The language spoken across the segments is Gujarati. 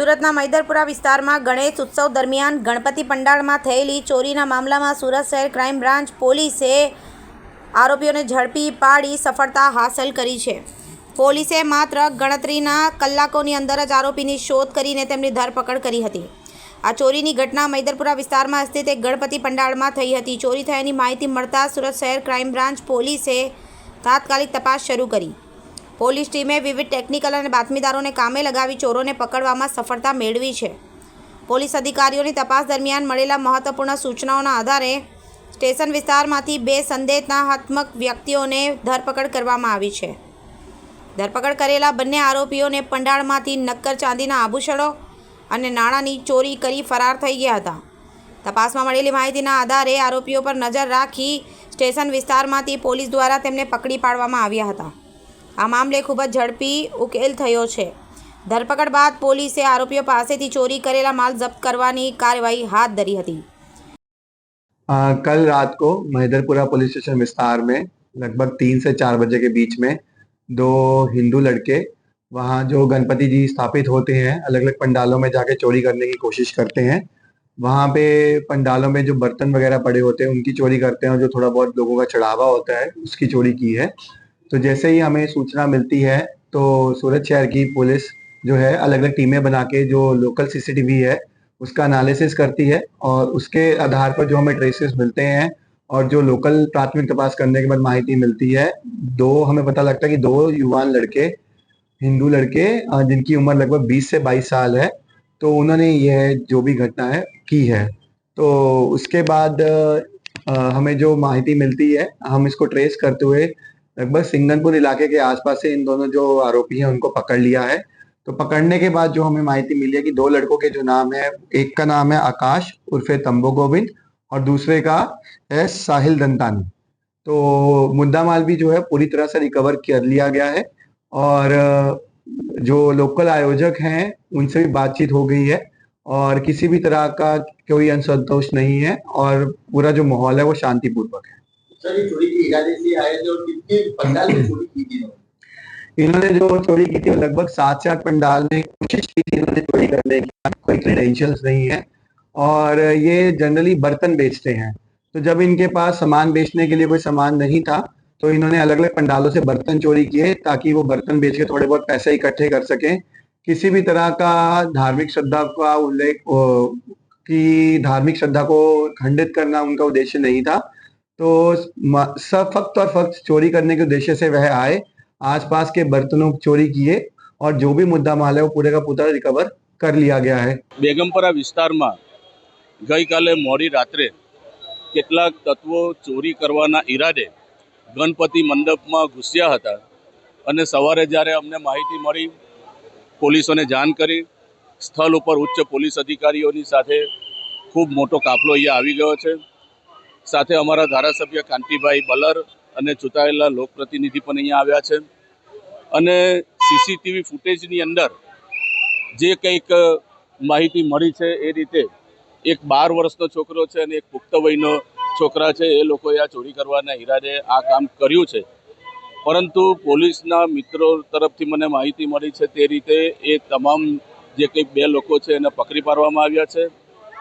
સુરતના મૈદરપુરા વિસ્તારમાં ગણેશ ઉત્સવ દરમિયાન ગણપતિ પંડાળમાં થયેલી ચોરીના મામલામાં સુરત શહેર ક્રાઇમ બ્રાન્ચ પોલીસે આરોપીઓને ઝડપી પાડી સફળતા હાંસલ કરી છે. પોલીસે માત્ર ગણતરીના કલાકોની અંદર જ આરોપીની શોધ કરીને તેમની ધરપકડ કરી હતી. આ ચોરીની ઘટના મૈદરપુરા વિસ્તારમાં સ્થિત એક ગણપતિ પંડાળમાં થઈ હતી. ચોરી થયાની માહિતી મળતા સુરત શહેર ક્રાઇમ બ્રાન્ચ પોલીસે તાત્કાલિક તપાસ શરૂ કરી. પોલીસ ટીમે વિવિધ ટેકનિકલ અને બાતમીદારોને કામે લગાવી ચોરોને પકડવામાં સફળતા મેળવી છે. પોલીસ અધિકારીઓની તપાસ દરમિયાન મળેલા મહત્વપૂર્ણ સૂચનાઓના આધારે સ્ટેશન વિસ્તારમાંથી બે સંદેશનાત્મક વ્યક્તિઓને ધરપકડ કરવામાં આવી છે. ધરપકડ કરેલા બંને આરોપીઓને પંડાળમાંથી નક્કર ચાંદીના આભૂષણો અને નાણાંની ચોરી કરી ફરાર થઈ ગયા હતા. તપાસમાં મળેલી માહિતીના આધારે આરોપીઓ પર નજર રાખી સ્ટેશન વિસ્તારમાંથી પોલીસ દ્વારા તેમને પકડી પાડવામાં આવ્યા હતા. આ મામલે ખૂબ જ ઝડપી ઉકેલ થયો છે ધરપકડ બાદ પોલીસે આરોપીઓ પાસેથી ચોરી કરેલા માલ જપ્ત કરવાની કાર્યવાહી હાથ ધરી હતી आ, कल रात को महिदरपुरा पुलिस स्टेशन विस्तार में लगभग तीन से चार बजे के बीच में दो हिंदू लड़के वहाँ जो गणपति जी स्थापित होते हैं अलग अलग पंडालों में जाके चोरी करने की कोशिश करते हैं वहाँ पे पंडालों में जो बर्तन वगैरह पड़े होते हैं उनकी चोरी करते हैं और जो थोड़ा बहुत लोगों का चढ़ावा होता है उसकी चोरी की है तो जैसे ही हमें सूचना मिलती है तो सूरत शहर की पुलिस जो है अलग अलग टीमें बना के जो लोकल सीसीटीवी है, उसका एनालिसिस करती है और उसके आधार पर जो हमें ट्रेसेस मिलते हैं और जो लोकल प्राथमिक तपास करने के बाद माहिती मिलती है, दो हमें पता लगता है कि दो युवान लड़के, हिंदू लड़के जिनकी उम्र लगभग 20 से 22 साल है तो उन्होंने यह जो भी घटना है, की है। तो उसके बाद हमें जो माहिती मिलती है, हम इसको ट्रेस करते हुए लगभग सिंगनपुर इलाके के आसपास से इन दोनों जो आरोपी हैं, उनको पकड़ लिया है। तो पकड़ने के बाद जो हमें माहिती मिली है कि दो लड़कों के जो नाम है, एक का नाम है आकाश उर्फे तंबो गोविंद और दूसरे का है साहिल दंतानी। तो मुद्दा माल भी जो है, पूरी तरह से रिकवर कर लिया गया है और जो लोकल आयोजक हैं, उनसे भी बातचीत हो गई है और किसी भी तरह का कोई असंतोष नहीं है और पूरा जो माहौल है, वो शांतिपूर्वक है। इन्होंने? जो चोरी की थी लगभग सात से आठ पंडाल में कोशिश की थी इन्होंने चोरी करने की। कोई क्रेडेंशियल्स नहीं है। और ये जनरली बर्तन बेचते हैं। तो जब इनके पास सामान बेचने के लिए कोई सामान नहीं था तो इन्होंने अलग अलग पंडालों से बर्तन चोरी किए ताकि वो बर्तन बेच के थोड़े बहुत पैसे इकट्ठे कर सकें। किसी भी तरह का धार्मिक श्रद्धा का उल्लेख की धार्मिक श्रद्धा को खंडित करना उनका उद्देश्य नहीं था। तो म- सब फक्त और फक्त चोरी करने के उद्देश्य से वह आए आसपास के बर्तनों की चोरी किए और जो भी मुद्दा माल है वो पूरे का पूरा रिकवर कर लिया गया है બેગમપરા વિસ્તારમાં ગઈકાલે મોડી રાત્રે કેટલાક તત્વો ચોરી કરવાના ઈરાદે ગણપતિ મંડપમાં ઘૂસ્યા હતા અને સવારે જ્યારે અમને માહિતી મળી પોલીસોને જાણ કરી સ્થળ ઉપર ઉચ્ચ પોલીસ અધિકારીઓની સાથે ખૂબ મોટો કાફલો અહીંયા આવી ગયો છે સાથે અમારા ધારાસભ્ય કાંતિભાઈ બલર અને ચૂંટાયેલા લોકપ્રતિનિધિ પણ અહીંયા આવ્યા છે. અને સીસીટીવી ફૂટેજની અંદર જે કંઈક માહિતી મળી છે એ રીતે એક બાર વર્ષનો છોકરો છે અને એક પુખ્ત વયનો છોકરા છે, એ લોકોએ આ ચોરી કરવાના ઈરાદે આ કામ કર્યું છે. પરંતુ પોલીસના મિત્રો તરફથી મને માહિતી મળી છે તે રીતે એ તમામ જે કંઈક બે લોકો છે એને પકડી પાડવામાં આવ્યા છે.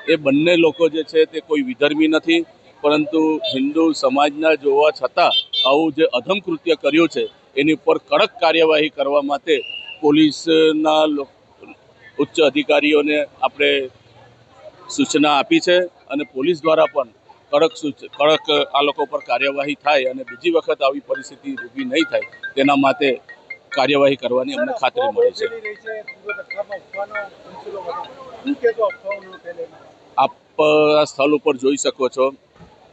એ બંને લોકો જે છે તે કોઈ વિધર્મી નથી. પરંતુ હિન્દુ સમાજના જોવા છતાં આવું જે અધમ કૃત્ય કર્યું છે એની ઉપર કડક કાર્યવાહી કરવા માટે પોલીસના ઉચ્ચ અધિકારીઓને આપણે સૂચના આપી છે અને પોલીસ દ્વારા પણ કડક સૂચ કડક આ લોકો પર કાર્યવાહી થાય અને બીજી વખત આવી પરિસ્થિતિ ઊભી નહીં થાય તેના માટે કાર્યવાહી કરવાની અમને ખાતરી મળી છે. આપ આ સ્થળ ઉપર જોઈ શકો છો?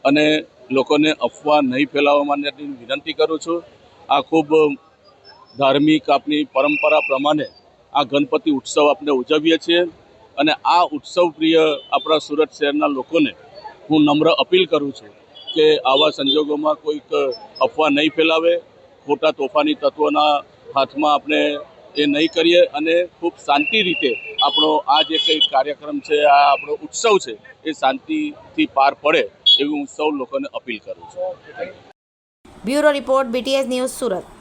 અને લોકોને અફવા નહીં ફેલાવવા માટેની વિનંતી કરું છું. આ ખૂબ ધાર્મિક આપણી પરંપરા પ્રમાણે આ ગણપતિ ઉત્સવ આપણે ઉજવીએ છીએ અને આ ઉત્સવ પ્રિય આપણા સુરત શહેરના લોકોને હું નમ્ર અપીલ કરું છું કે આવા સંજોગોમાં કોઈક અફવા નહીં ફેલાવે, ખોટા તોફાની તત્વોના હાથમાં આપણે એ નહીં કરીએ અને ખૂબ શાંતિ રીતે આપણો આ જે કંઈ કાર્યક્રમ છે, આ આપણો ઉત્સવ છે, એ શાંતિથી પાર પડે એવી હું સૌ લોકોને અપીલ કરું છું. Bureau report BTS news Surat.